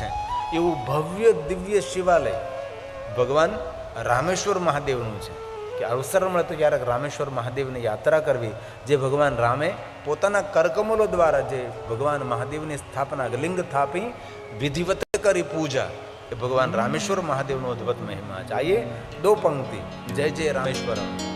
છે. એવું ભવ્ય દિવ્ય શિવાલય ભગવાન રામેશ્વર મહાદેવનું છે. કે અવસર મળે તો ક્યારેક રામેશ્વર મહાદેવની યાત્રા કરવી, જે ભગવાન રામે પોતાના કરકમલો દ્વારા જે ભગવાન મહાદેવની સ્થાપના લિંગ સ્થાપી વિધિવત કરી પૂજા, એ ભગવાન રામેશ્વર મહાદેવનો અદ્ભુત મહિમા છે. આઈએ દો પંક્તિ. જય જય રામેશ્વરમ.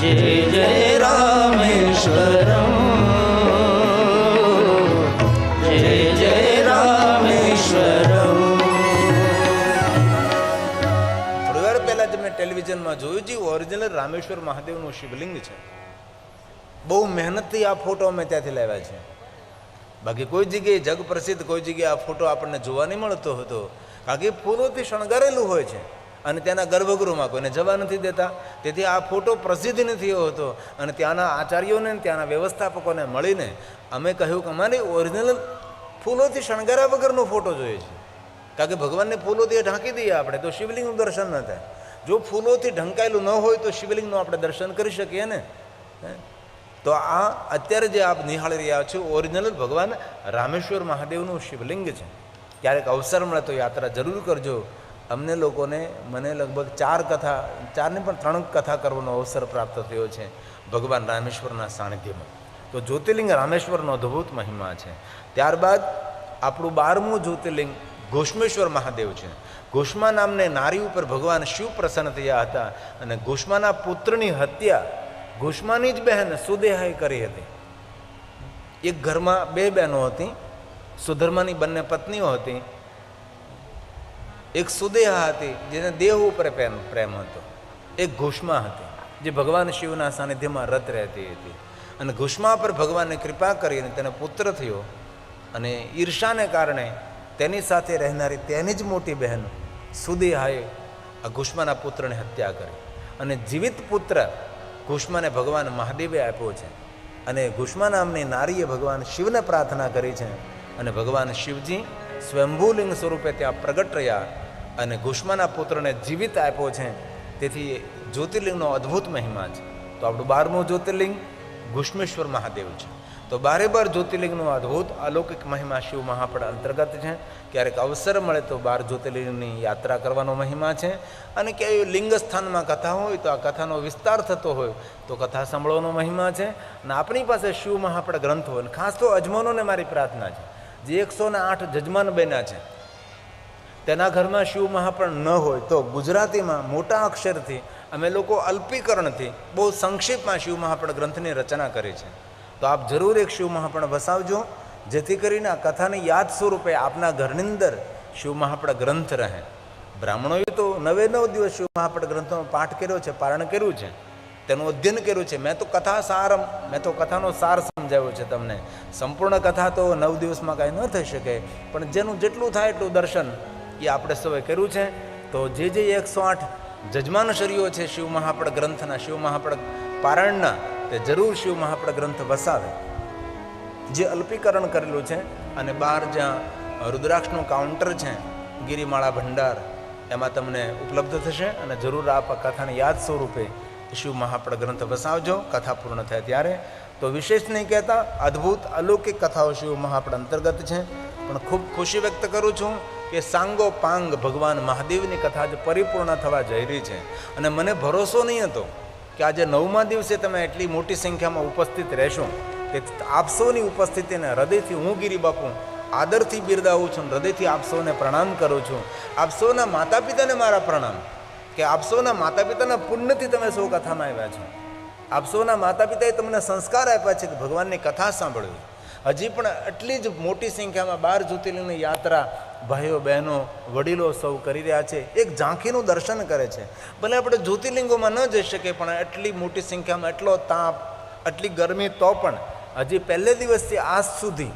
જય જય રામેશ્વરમ. જય જય રામેશ્વરમ. થોડી વાર પહેલાં તમે ટેલિવિઝનમાં જોયું જે ઓરિજિનલ રામેશ્વર મહાદેવનું શિવલિંગ છે. બહુ મહેનતથી આ ફોટો અમે ત્યાંથી લાવ્યા છે. બાકી કોઈ જગ્યાએ જગ પ્રસિદ્ધ કોઈ જગ્યાએ આ ફોટો આપણને જોવા નહીં મળતો હતો. બાકી ફૂલોથી શણગારેલું હોય છે. અને ત્યાંના ગર્ભગૃહમાં કોઈને જવા નથી દેતા. તેથી આ ફોટો પ્રસિદ્ધ નથી હતો. અને ત્યાંના આચાર્યોને ત્યાંના વ્યવસ્થાપકોને મળીને અમે કહ્યું કે અમારે ઓરિજિનલ ફૂલોથી શણગારા વગરનો ફોટો જોઈએ છે. કારણ કે ભગવાનને ફૂલોથી ઢાંકી દઈએ આપણે, તો શિવલિંગનું દર્શન ન થાય. જો ફૂલોથી ઢંકાયેલું ન હોય તો શિવલિંગનું આપણે દર્શન કરી શકીએ ને? તો આ અત્યારે જે આપ નિહાળી રહ્યા છો ઓરિજિનલ ભગવાન રામેશ્વર મહાદેવનું શિવલિંગ છે. ક્યારેક અવસર મળે તો યાત્રા જરૂર કરજો. અમને લોકોને મને લગભગ ચાર કથા, ચારને પણ ત્રણ કથા કરવાનો અવસર પ્રાપ્ત થયો છે ભગવાન રામેશ્વરના સાનિધ્યમાં. તો જ્યોતિર્લિંગ રામેશ્વરનો અદ્ભુત મહિમા છે. ત્યારબાદ આપણું બારમું જ્યોતિર્લિંગ ઘોષ્મેશ્વર મહાદેવ છે. ઘોષ્મા નામને નારી ઉપર ભગવાન શિવ પ્રસન્ન થયા હતા અને ઘોષ્માના પુત્રની હત્યા ઘોષ્માની જ બહેન સુદેહાએ કરી હતી. એક ઘરમાં બે બહેનો હતી, સુધર્માની બંને પત્નીઓ હતી એક સુદેહા હતી, જેને દેહ ઉપર પ્રેમ પ્રેમ હતો. એક ઘુષ્મા હતી, જે ભગવાન શિવના સાનિધ્યમાં રત રહેતી હતી. અને ઘુષ્મા પર ભગવાનને કૃપા કરીને તેને પુત્ર થયો અને ઈર્ષાને કારણે તેની સાથે રહેનારી તેની જ મોટી બહેન સુદેહાએ આ ઘુષ્માના પુત્રને હત્યા કરી. અને જીવિત પુત્ર ઘુષ્માને ભગવાન મહાદેવે આપ્યો છે. અને ઘુષ્મા નામની નારીએ ભગવાન શિવને પ્રાર્થના કરી છે. અને ભગવાન શિવજી સ્વયંભૂલિંગ સ્વરૂપે ત્યાં પ્રગટ રહ્યા અને ઘુષ્માના પુત્રને જીવિત આપ્યો છે. તેથી જ્યોતિર્લિંગનો અદ્ભુત મહિમા છે. તો આપણું બારમું જ્યોતિર્લિંગ ઘુષ્મેશ્વર મહાદેવ છે. તો બારે બાર જ્યોતિર્લિંગનો અદ્ભુત અલૌકિક મહિમા શિવ મહાપડ અંતર્ગત છે. ક્યારેક અવસર મળે તો બાર જ્યોતિર્લિંગની યાત્રા કરવાનો મહિમા છે. અને ક્યાંય લિંગ સ્થાનમાં કથા હોય તો આ કથાનો વિસ્તાર થતો હોય તો કથા સાંભળવાનો મહિમા છે. અને આપણી પાસે શિવ મહાપડ ગ્રંથ હોય અને ખાસ તો અજમાનોને મારી પ્રાર્થના છે. જે એકસો ને આઠ જજમાન બન્યા છે, તેના ઘરમાં શિવ મહાપણ ન હોય તો ગુજરાતીમાં મોટા અક્ષરથી અમે લોકો અલ્પીકરણથી બહુ સંક્ષિપ્તમાં શિવ મહાપણ ગ્રંથની રચના કરી છે. તો આપ જરૂર એક શિવ મહાપણ વસાવજો, જેથી કરીને આ કથાની યાદ સ્વરૂપે આપના ઘરની અંદર શિવ મહાપણ ગ્રંથ રહે. બ્રાહ્મણોએ તો નવે નવ દિવસ શિવ મહાપણ ગ્રંથનો પાઠ કર્યો છે, પારણ કર્યું છે. તેનું અધ્યયન કર્યું છે. મેં તો કથા સાર મેં તો કથાનો સાર સમજાવ્યો છે તમને. સંપૂર્ણ કથા તો નવ દિવસમાં કાંઈ ન થઈ શકે, પણ જેનું જેટલું થાય એટલું દર્શન એ આપણે સૌએ કર્યું છે. તો જે જે એકસો આઠ જજમાન શરીઓ છે, શિવ મહાપડ ગ્રંથના, શિવ મહાપડ પારણના તે જરૂર શિવ મહાપડ ગ્રંથ વસાવે. જે અલ્પીકરણ કરેલું છે અને બહાર જ્યાં રુદ્રાક્ષનું કાઉન્ટર છે, ગિરિમાળા ભંડાર, એમાં તમને ઉપલબ્ધ થશે અને જરૂર આપ કથાને યાદ સ્વરૂપે શિવ મહાપ્રદ ગ્રંથ વસાવજો, કથા પૂર્ણ થાય ત્યારે. તો વિશેષ નહીં કહેતા, અદ્ભુત અલૌકિક કથાઓ શિવ મહાપ્રદ અંતર્ગત છે. પણ ખૂબ ખુશી વ્યક્ત કરું છું કે સાંગો પાંગ ભગવાન મહાદેવની કથા આજે પરિપૂર્ણ થવા જઈ રહી છે. અને મને ભરોસો નહીં હતો કે આજે નવમા દિવસે તમે એટલી મોટી સંખ્યામાં ઉપસ્થિત રહેશો કે આપ સૌની ઉપસ્થિતિને હૃદયથી હું ગીરી બાપુ, આદરથી બિરદાવું છું હૃદયથી આપ સૌને પ્રણામ કરું છું. આપ સૌના માતા પિતાને મારા પ્રણામ. કે આપ સૌના માતા પિતાના પુણ્યથી તમે સૌ કથામાં આવ્યા છો. આપ સૌના માતા પિતાએ તમને સંસ્કાર આપ્યા છે કે ભગવાનની કથા સાંભળવી. હજી પણ એટલી જ મોટી સંખ્યામાં બાર જ્યોતિર્લિંગની યાત્રા ભાઈઓ, બહેનો, વડીલો સૌ કરી રહ્યા છે. એક ઝાંખીનું દર્શન કરે છે. ભલે આપણે જ્યોતિર્લિંગોમાં ન જઈ શકીએ, પણ એટલી મોટી સંખ્યામાં એટલો તાપ, આટલી ગરમી, તો પણ હજી પહેલે દિવસથી આજ સુધી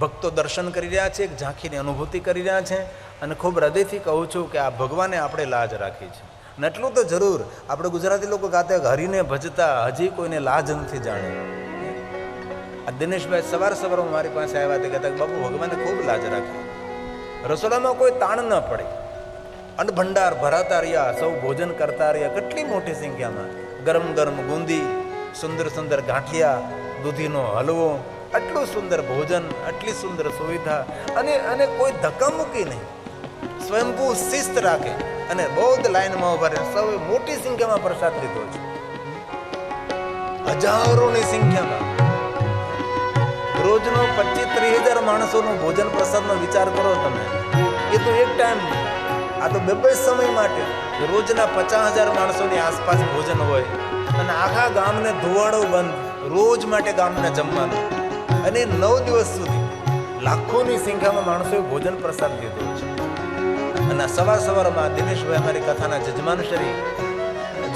ભક્તો દર્શન કરી રહ્યા છે, એક ઝાંખીની અનુભૂતિ કરી રહ્યા છે. અને ખૂબ હૃદયથી કહું છું કે આ ભગવાને આપણે લાજ રાખી છે. અને એટલું તો જરૂર, આપણે ગુજરાતી લોકો ગાતે હરીને ભજતા હજી કોઈને લાજ નથી જાણી. આ દિનેશભાઈ સવાર સવારમાં મારી પાસે આવ્યા હતા કહેતા બાપુ, ભગવાને ખૂબ લાજ રાખી. રસોડામાં કોઈ તાણ ન પડે. અને ભંડાર ભરાતા રહ્યા, સૌ ભોજન કરતા રહ્યા, કેટલી મોટી સંખ્યામાં. ગરમ ગરમ ગુંદી, સુંદર સુંદર ગાંઠિયા, દૂધીનો હલવો, આટલું સુંદર ભોજન, આટલી સુંદર સુવિધા, અને અને કોઈ ધક્કા મૂકી નહીં. સ્વયંભૂ શિસ્ત રાખે અને બૌદ્ધ લાઈનમાં ઊભા રહે સૌએ મોટી સંખ્યામાં પ્રસાદ લીધો છે. હજારોની સંખ્યામાં. રોજનો પચીસ ત્રીસ હજાર માણસોનો ભોજન પ્રસાદનો વિચાર કરો તમે. એ તો એક ટાઈમ આ તો બે બે સમય માટે રોજના પચાસ હજાર માણસોની આસપાસ ભોજન હોય. અને આખા ગામને ધોવાડો બંધ રોજ માટે ગામને જમવાનું. અને નવ દિવસ સુધી લાખોની સંખ્યામાં માણસોએ ભોજન પ્રસાદ લીધો છે. અને સવાર સવારમાં દિનેશભાઈ અમારી કથાના જજમાન શ્રી.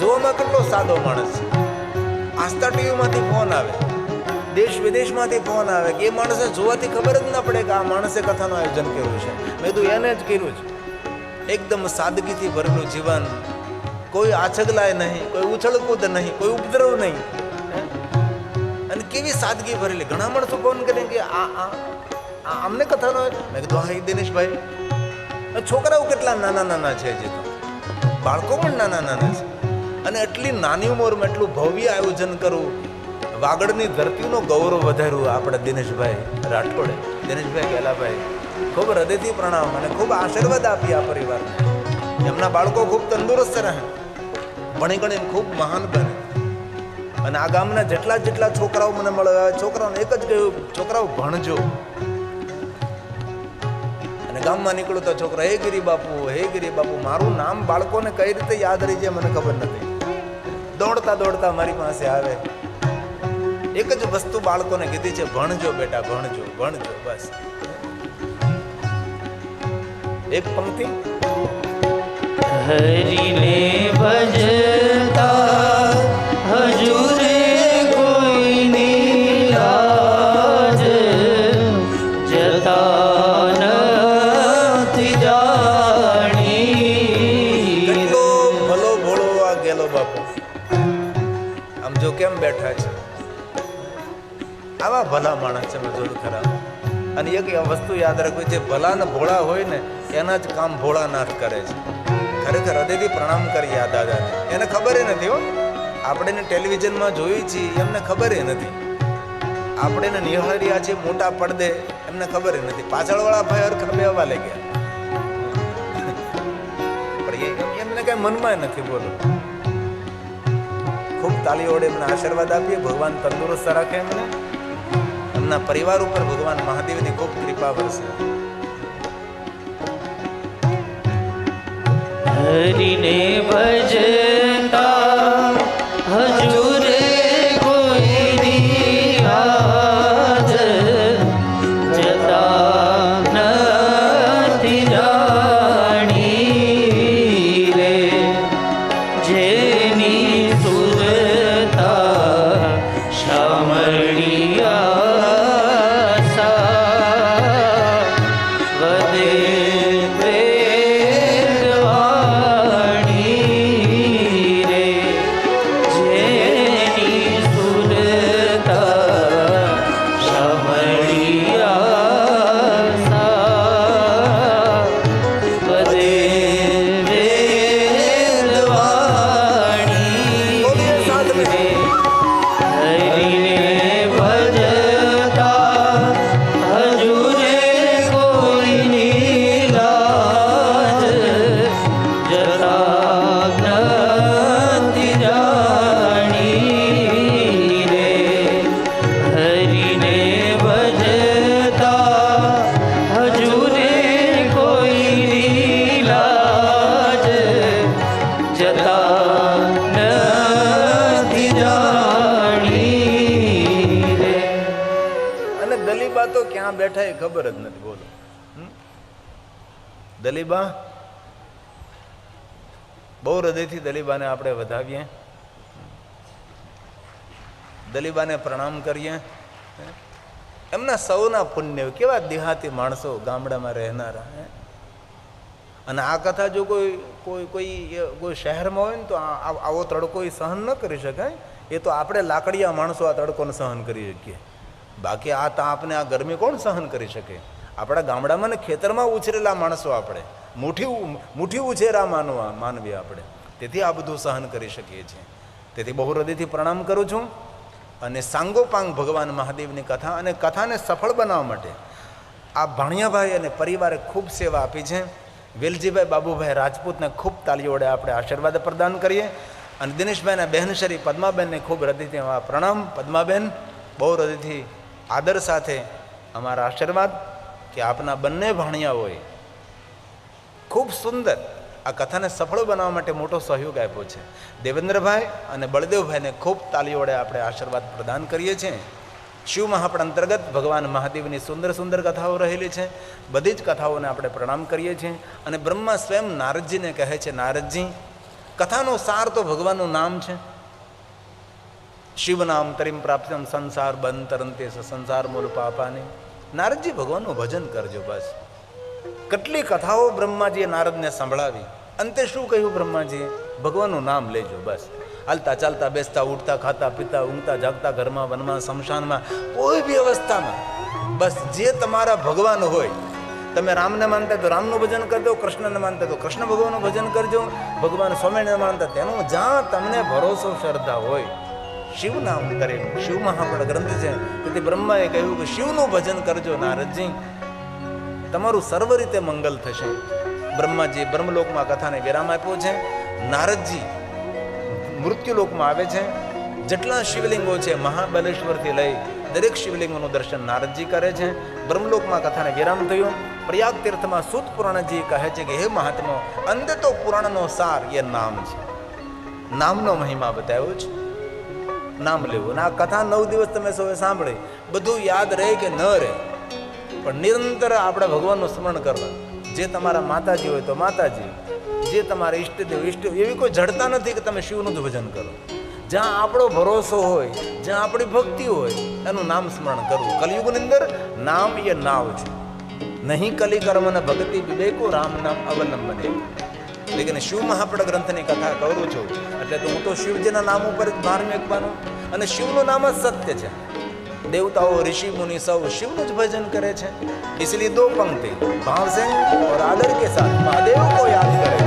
જોવામાં કેટલો સાદો માણસ છે. આસ્થા ટીવીમાંથી ફોન આવે. દેશ વિદેશમાંથી ફોન આવે કે એ માણસે જોવાથી ખબર જ ના પડે કે આ માણસે કથાનું આયોજન કર્યું છે. મેં તો એને જ કર્યું છે. એકદમ સાદગીથી ભરેલું જીવન. કોઈ આછગલાય નહીં, કોઈ ઉછળકૂદ નહીં, કોઈ ઉપદ્રવ નહીં. અને કેવી સાદગી ભરેલી. ઘણા માણસો ફોન કરે કે આ આ અમને કથાનો મેં કીધું, હા દિનેશભાઈ. છોકરાઓ કેટલા નાના નાના છે હજી તો? બાળકો પણ નાના નાના છે. અને એટલી નાની ઉંમરમાં એટલું ભવ્ય આયોજન કરવું, વાગડની ધરતીનો ગૌરવ વધાર્યું આપણે દિનેશભાઈ રાઠોડે. દિનેશભાઈ ગેલાભાઈ ખૂબ હૃદયથી પ્રણામ અને ખૂબ આશીર્વાદ આપી આ પરિવારને. એમના બાળકો ખૂબ તંદુરસ્ત રહે. ભણી ગણી ખૂબ મહાન બને. અને આ ગામના જેટલા જેટલા છોકરાઓ મને મળ્યા, છોકરાઓને એક જ કહ્યું, છોકરાઓ, ભણજો. ગામમાં નીકળું તો છોકરા, હે ગિરી બાપુ હે ગિરી બાપુ મારું નામ બાળકોને કઈ રીતે યાદ રહી જાય મને ખબર નથી. દોડતા દોડતા મારી પાસે આવે. એક જ વસ્તુ બાળકોને કીધી છે, ભણજો બેટા, ભણજો ભણજો, બસ. એક પંક્તિ? હરીને ભજતા આમ જો કેમ બેઠા છે? આવા ભલા માણસ છે મજૂર ખરા. અને એક વસ્તુ યાદ રાખવી છે ભલા ને ભોળા હોય ને, એના જ કામ ભોળાનાથ કરે છે. ખરેખર હૃદયથી પ્રણામ કરીએ આ દાદાને. એને ખબર નથી હો. આપણે એને ટેલિવિઝનમાં જોઈ છીએ, એમને ખબર નથી. આપણે એને નિહાળ્યા છે મોટા પડદે, એમને ખબર નથી. પાછળવાળા ભાઈ હરખર બેવા લઈ ગયા પણ એમને કઈ મનમાં નથી બોલો. ખૂબ તાલી વડે એમને આશીર્વાદ આપીએ, ભગવાન તંદુરસ્ત રાખે એમને. એમના પરિવાર ઉપર ભગવાન મહાદેવની ખૂબ કૃપા વરસે. હરિને ભજતા દલીબા? બહુ હૃદયથી દલીબાને આપણે વધાવીએ. દલીબાને પ્રણામ કરીએ. એમના સૌના પુણ્ય, કેવા દેહાતી માણસો ગામડામાં રહેનારા? અને આ કથા જો કોઈ કોઈ કોઈ કોઈ શહેરમાં હોય ને તો આવો તડકો એ સહન ન કરી શકાય. એ તો આપણે લાકડિયા માણસો આ તડકોને સહન કરી શકીએ. બાકી આ તાપને આ ગરમી કોણ સહન કરી શકે? આપણા ગામડામાં ને ખેતરમાં ઉછરેલા માણસો આપણે. મુઠી મુઠ્ઠી ઉછેરા માનવા, માનવી આપણે. તેથી આ બધું સહન કરી શકીએ છીએ. તેથી બહુ હૃદયથી પ્રણામ કરું છું અને સાંગોપાંગ ભગવાન મહાદેવની કથા અને કથાને સફળ બનાવવા માટે આ ભાણિયાભાઈ અને પરિવારે ખૂબ સેવા આપી છે. વેલજીભાઈ બાબુભાઈ રાજપૂતને ખૂબ તાલીઓ વડે આપણે આશીર્વાદ પ્રદાન કરીએ. અને દિનેશભાઈના બહેનશરી પદ્માબેનને ખૂબ હૃદયથી અમારા પ્રણામ. પદ્માબેન, બહુ હૃદયથી આદર સાથે અમારા આશીર્વાદ. કે આપના બંને ભાણિયાઓએ ખૂબ સુંદર. આ કથાને સફળ બનાવવા માટે મોટો સહયોગ આપ્યો છે. દેવેન્દ્રભાઈ અને બળદેવભાઈને ખૂબ તાલી વડે આપણે આશીર્વાદ પ્રદાન કરીએ છીએ. શિવ મહાપણ અંતર્ગત ભગવાન મહાદેવની સુંદર સુંદર કથાઓ રહેલી છે. બધી જ કથાઓને આપણે પ્રણામ કરીએ છીએ અને બ્રહ્મા સ્વયં નારદજીને કહે છે, નારદજી, કથાનો સાર તો ભગવાનનું નામ છે. શિવ નામ તરીમ પ્રાપ્તમ સંસાર બંધ તરંતે સંસાર મૂળ પાપાને. નારદજી ભગવાનનું ભજન કરજો બસ. કેટલી કથાઓ બ્રહ્માજીએ નારદને સંભળાવી. અંતે શું કહ્યું બ્રહ્માજીએ? ભગવાનનું નામ લેજો બસ. હાલતા ચાલતા બેસતા, ઉઠતા, ખાતા, પીતા, ઊંઘતા, જાગતા, ઘરમાં, વનમાં, શમશાનમાં, કોઈ બી અવસ્થામાં. બસ જે તમારા ભગવાન હોય, તમે રામને માનતા તો રામનું ભજન કરજો, કૃષ્ણને માનતા તો કૃષ્ણ ભગવાનનું ભજન કરજો. ભગવાન સ્વામીને માનતા તેનું જ્યાં તમને ભરોસો, શ્રદ્ધા હોય શિવ નામ કરે. શિવ મહાપડ ગ્રંથ છે. તેથી બ્રહ્માએ કહ્યું કે શિવનું ભજન કરજો નારદજી. તમારું સર્વ રીતે મંગલ થશે. બ્રહ્માજી બ્રહ્મલોકમાં કથાને વિરામ આપ્યો છે, નારદજી મૃત્યુલોકમાં આવે છે, જેટલા શિવલિંગો છે મહાબલેશ્વરથી લઈ દરેક શિવલિંગોનું દર્શન નારદજી કરે છે. બ્રહ્મલોકમાં કથાને વિરામ થયો. પ્રયાગ તીર્થમાં સુત પુરાણજી કહે છે કે, હે મહાત્મા અંધ તો પુરાણનો સાર એ નામ છે. નામનો મહિમા બતાવ્યો છે. નામ લેવું અને આ કથા નવ દિવસ તમે સૌએ સાંભળી. બધું યાદ રહે કે ન રહે. પણ નિરંતર આપણે ભગવાનનું સ્મરણ કરવા. જે તમારા માતાજી હોય તો માતાજી. જે તમારા ઈષ્ટદેવ ઈષ્ટ એવી કોઈ જડતા નથી કે તમે શિવનું જ ભજન કરો. જ્યાં આપણો ભરોસો હોય, જ્યાં આપણી ભક્તિ હોય, એનું નામ સ્મરણ કરવું. કલયુગની અંદર નામ એ નાવ છે. નહીં કલી કર્મ ભક્તિ વિવેકો રામ નામ અવલંબને. લેકિન શિવ મહાપડ ગ્રંથની કથા કરું છું એટલે તો હું તો શિવજીના નામ ઉપર જ ભાર મેકવાનો અને શિવનું નામ જ સત્ય છે देवताओं ऋषि मुनि सब शिव જ भजन करे છે इसलिए दो पंक्ति भाव से और आदर के साथ महादेव को याद करें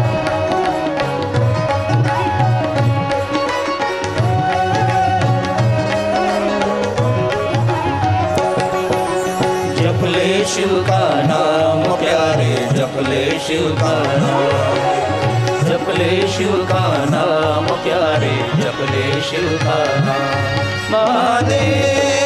जप ले शिव का नाम प्यारे जप ले शिव का नाम जप ले शिव का नाम प्यारे जप ले शिव का नाम महादेव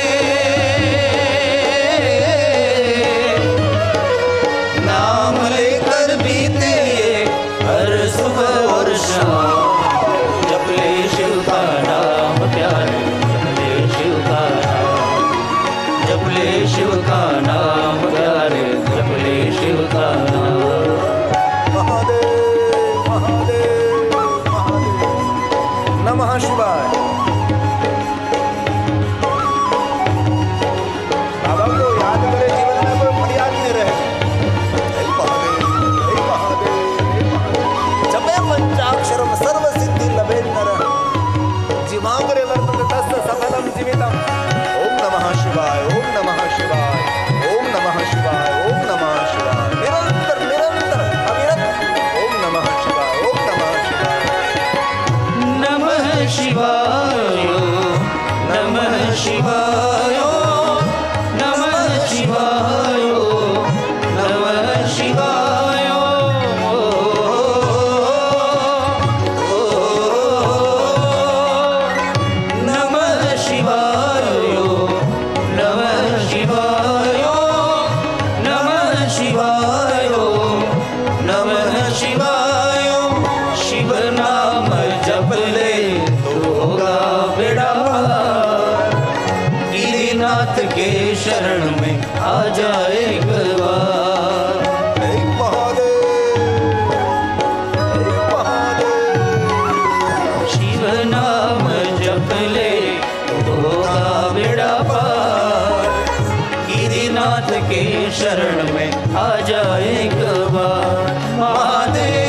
के शरण में आ जाए एक बार महादेव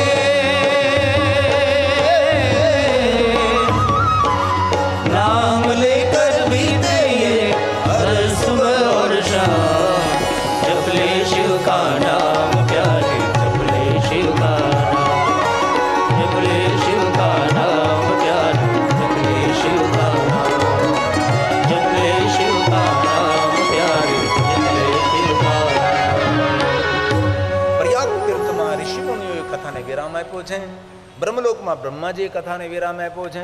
વિરામ આપ્યો છે. બ્રહ્મલોકમાં બ્રહ્માજીએ કથાને વિરામ આપ્યો છે.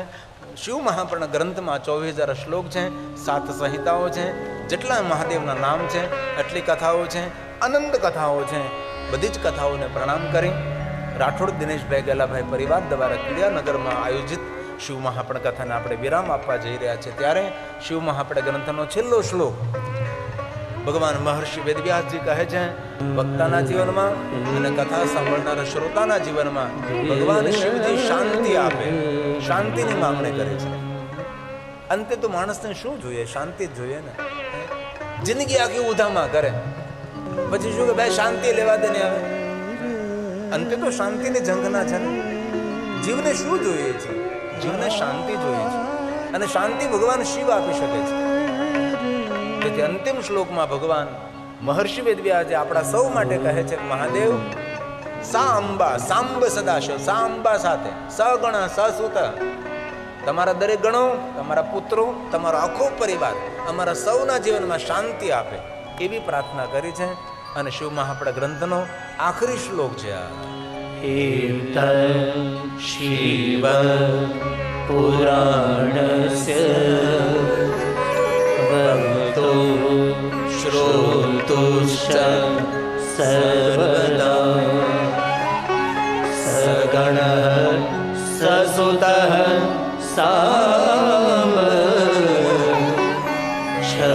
શિવ મહાપર્ણ ગ્રંથમાં ચોવીસ હજાર શ્લોક છે. સાત સંહિતાઓ છે. જેટલા મહાદેવના નામ છે, એટલી કથાઓ છે. અનંત કથાઓ છે. બધી જ કથાઓને પ્રણામ કરી. રાઠોડ દિનેશભાઈ ગેલાભાઈ પરિવાર દ્વારા ક્રિયાનગરમાં આયોજિત શિવ મહાપર્ણ કથાને આપણે વિરામ આપવા જઈ રહ્યા છે ત્યારે શિવ મહાપણ ગ્રંથનો છેલ્લો શ્લોક ભગવાન મહર્ષિ વેદવ્યાસજી કહે છે વક્તાના જીવનમાં અને કથા સાંભળનારા શ્રોતાના જીવનમાં ભગવાન શિવજી શાંતિ આપે, શાંતિની માંગણી કરે છે. અંતે તો માણસને શું જોઈએ? શાંતિ જ જોઈએ ને? જિંદગી આખી ઉધામાં કરે. પછી શું કે, ભાઈ, શાંતિ લેવા દે ને આવે અંતે તો શાંતિની જંગના છે ને? જીવને શું જોઈએ છે? જીવને શાંતિ જોઈએ છે. અને શાંતિ ભગવાન શિવ આપી શકે છે. તેથી અંતિમ શ્લોકમાં ભગવાન મહર્ષિ વેદવ્યાજે આપણા સૌ માટે કહે છે મહાદેવ સા અંબા સાંબ સદાશો સા અંબા સાથે, સગણ, સસુત. તમારા દરેક ગણો, તમારા પુત્રો, તમારો આખો પરિવાર અમારા સૌના જીવનમાં શાંતિ આપે એવી પ્રાર્થના કરી છે. અને શિવ આપણા ગ્રંથનો આખરી શ્લોક છે. આ एत तुष्ट सर्वदा सगणः ससुतः सा